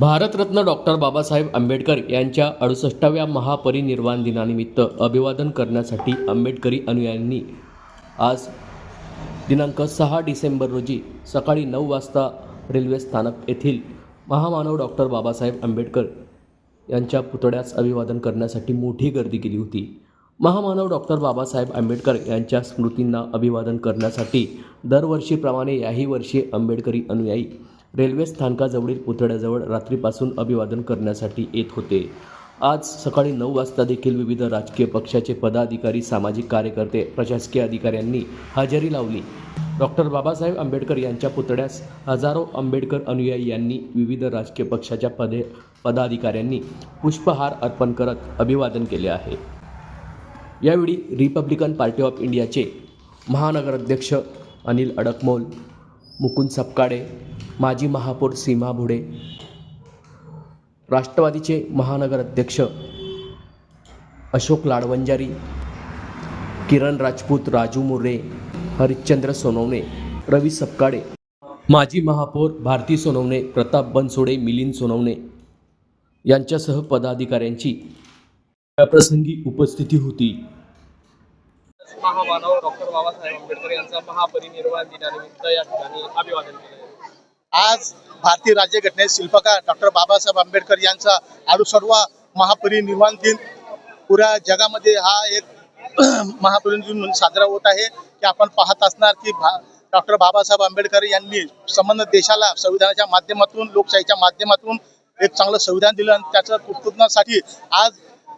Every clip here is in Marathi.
भारतरत्न डॉक्टर बाबासाहेब आंबेडकर यांच्या अडुसष्टाव्या महापरिनिर्वाण दिनानिमित्त अभिवादन करण्यासाठी आंबेडकरी अनुयायांनी आज दिनांक सहा डिसेंबर रोजी सकाळी नऊ वाजता रेल्वे स्थानक येथील महामानव डॉक्टर बाबासाहेब आंबेडकर यांच्या पुतळ्यास अभिवादन करण्यासाठी मोठी गर्दी केली होती. महामानव डॉक्टर बाबासाहेब आंबेडकर यांच्या स्मृतींना अभिवादन करण्यासाठी दरवर्षीप्रमाणे याही वर्षी आंबेडकरी अनुयायी रेल्वे स्थानकाजवळील पुतळ्याजवळ रात्रीपासून अभिवादन करण्यासाठी येत होते. आज सकाळी नऊ वाजता देखील विविध राजकीय पक्षाचे पदाधिकारी सामाजिक कार्यकर्ते प्रशासकीय अधिकाऱ्यांनी हजेरी लावली. डॉक्टर बाबासाहेब आंबेडकर यांच्या पुतळ्यास हजारो आंबेडकर अनुयायी यांनी विविध राजकीय पक्षाच्या पदे पदाधिकाऱ्यांनी पुष्पहार अर्पण करत अभिवादन केले आहे. यावेळी रिपब्लिकन पार्टी ऑफ इंडियाचे महानगराध्यक्ष अनिल अडकमोल मुकुंद सपकाळे माजी महापौर सीमा भुडे राष्ट्रवादीचे महानगराध्यक्ष अशोक लाडवंजारी किरण राजपूत राजू मुर्रे हरिश्चंद्र सोनवणे रवी सपकाळे माजी महापौर भारती सोनवणे प्रताप बनसोडे मिलिंद सोनवणे यांच्यासह पदाधिकाऱ्यांची याप्रसंगी उपस्थिती होती. महामानव डॉक्टर बाबासाहेब आंबेडकर यांचा महापरिनिर्वाण दिनानिमित्त या ठिकाणी अभिवादन केलं आज भारतीय राज्यघटनेचे शिल्पकार डॉक्टर बाबासाहेब आंबेडकर यांचा अडुसष्टवा महापरिनिर्वाण दिन पुऱ्या जगामध्ये हा एक महापरिनिर्वाण दिन म्हणून साजरा होत आहे. की आपण पाहत असणार की भा डॉक्टर बाबासाहेब आंबेडकर यांनी संबंध देशाला संविधानाच्या माध्यमातून लोकशाहीच्या माध्यमातून एक चांगलं संविधान दिलं आणि त्याचं उत्पादनासाठी आज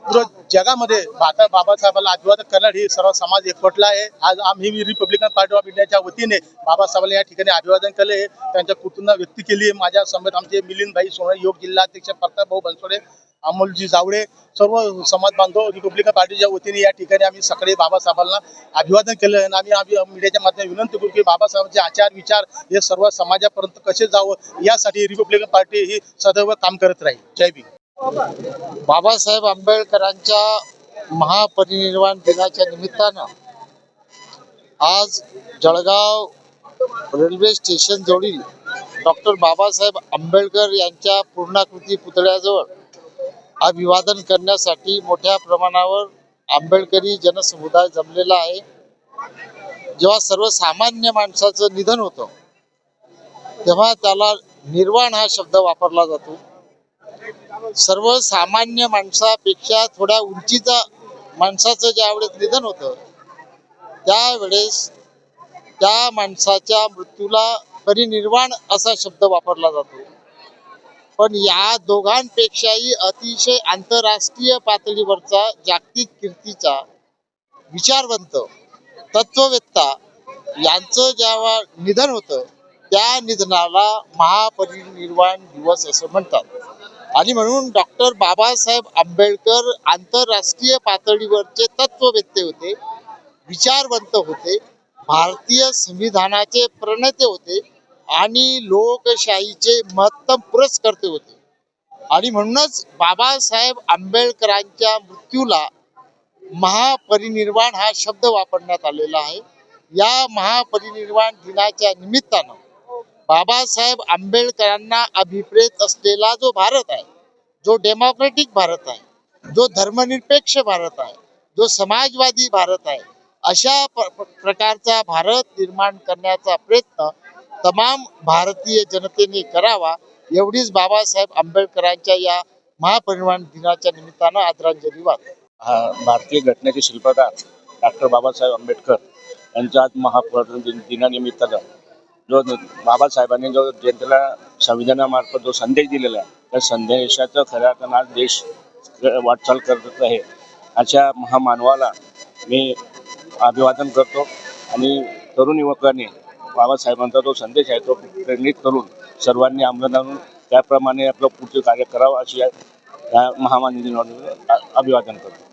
पुरं जगामध्ये भारता बाबासाहेबांना अभिवादन करणार ही सर्व समाज एकवटला आहे. आज आम्ही रिपब्लिकन पार्टी ऑफ इंडियाच्या वतीने बाबासाहेबांना या ठिकाणी अभिवादन केले त्यांच्या कुटुंबा व्यक्त केली आहे. माझ्यासमोर आमचे मिलिंद भाई सोनवणे योग जिल्हाध्यक्ष प्रताप भाऊ बनसोडे अमोलजी जावडे सर्व समाज बांधव रिपब्लिकन पार्टीच्या वतीने या ठिकाणी आम्ही सकाळी बाबासाहेबांना अभिवादन केलं आणि आम्ही आम्ही मीडियाच्या माध्यमात विनंती करू की बाबासाहेबांचे आचार विचार हे सर्व समाजापर्यंत कसे जावं? यासाठी रिपब्लिकन पार्टी ही सदैव काम करत राहील. जय बी बाबासाहेब आंबेडकरांच्या महापरिनिर्वाण दिनाच्या निमित्तानं आज जळगाव रेल्वे स्टेशन जवळील डॉक्टर बाबासाहेब आंबेडकर यांच्या पूर्णाकृती पुतळ्याजवळ अभिवादन करण्यासाठी मोठ्या प्रमाणावर आंबेडकरी जनसमुदाय जमलेला आहे. जेव्हा सर्वसामान्य माणसाचं निधन होतं तेव्हा त्याला निर्वाण हा शब्द वापरला जातो. सर्वसामान्य माणसापेक्षा थोड्या उंचीचा माणसाचं ज्यावेळेस निधन होतं त्यावेळेस त्या माणसाच्या मृत्यूला परिनिर्वाण असा शब्द वापरला जातो. पण या दोघांपेक्षाही अतिशय आंतरराष्ट्रीय पातळीवरचा जागतिक कीर्तीचा विचारवंत तत्ववेत्ता यांचं जेव्हा निधन होतं त्या निधनाला महापरिनिर्वाण दिवस असं म्हणतात. आणि म्हणून डॉक्टर बाबासाहेब आंबेडकर आंतरराष्ट्रीय पातळीवरचे तत्ववेत्ते होते विचारवंत होते भारतीय संविधानाचे प्रणेते होते आणि लोकशाहीचे महत्तम पुरस्कर्ते होते. आणि म्हणूनच बाबासाहेब आंबेडकरांच्या मृत्यूला महापरिनिर्वाण हा शब्द वापरण्यात आलेला आहे. या महापरिनिर्वाण दिनाच्या निमित्तानं बाबासाहेब आंबेडकरांना अभिप्रेत असलेला जो भारत आहे जो डेमोक्रेटिक भारत आहे जो धर्मनिरपेक्ष भारत आहे जो समाजवादी भारत आहे अशा प्रकारचा भारत निर्माण करण्याचा प्रयत्न तमाम भारतीय जनतेने करावा एवढीच बाबासाहेब आंबेडकरांच्या या महापरिमाण दिनाच्या निमित्तानं आदरांजली वाहतो. हा भारतीय घटनेचे शिल्पकार डॉक्टर बाबासाहेब आंबेडकर यांच्या आज महापरिनिर्वाण दिनानिमित्तानं जो बाबासाहेबांनी जो जनतेला संविधानामार्फत जो संदेश दिलेला आहे त्या संदेशाचं खऱ्या अर्थानं आज देश वाटचाल करत आहे. अशा महामानवाला मी अभिवादन करतो आणि तरुण युवकांनी बाबासाहेबांचा जो संदेश आहे तो प्रेरित करून सर्वांनी आमदार आणून त्याप्रमाणे आपलं पुढचं कार्य करावं अशी या महामान्य अभिवादन करतो.